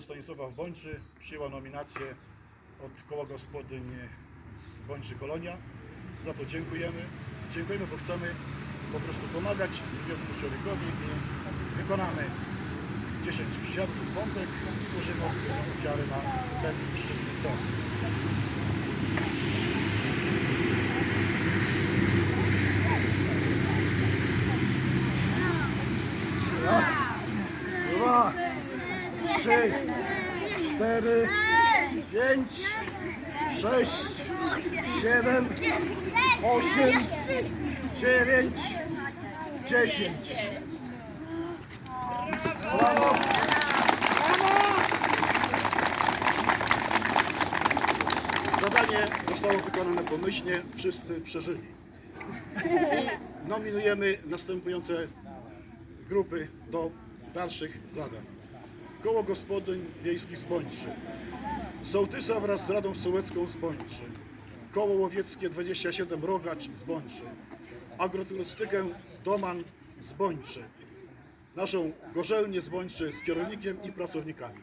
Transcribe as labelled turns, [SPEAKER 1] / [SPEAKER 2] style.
[SPEAKER 1] Stanisława w Bączy przyjęła nominację od koła gospodyń z Bączy Kolonia. Za to dziękujemy. Dziękujemy, bo chcemy po prostu pomagać drugiemu człowiekowi i wykonamy 10 przysiadków, pompek i złożymy ofiarę na ten szczytny. Trzy, cztery, pięć, sześć, siedem, osiem, dziewięć, dziesięć. Brawo! Zadanie zostało wykonane pomyślnie, wszyscy przeżyli. I nominujemy następujące grupy do dalszych zadań. Koło Gospodyń Wiejskich z. Sołtysa wraz z Radą Sołecką z. Koło Łowieckie 27 Rogacz z. Agroturystykę Doman z. Naszą gorzelnię z z kierownikiem i pracownikami.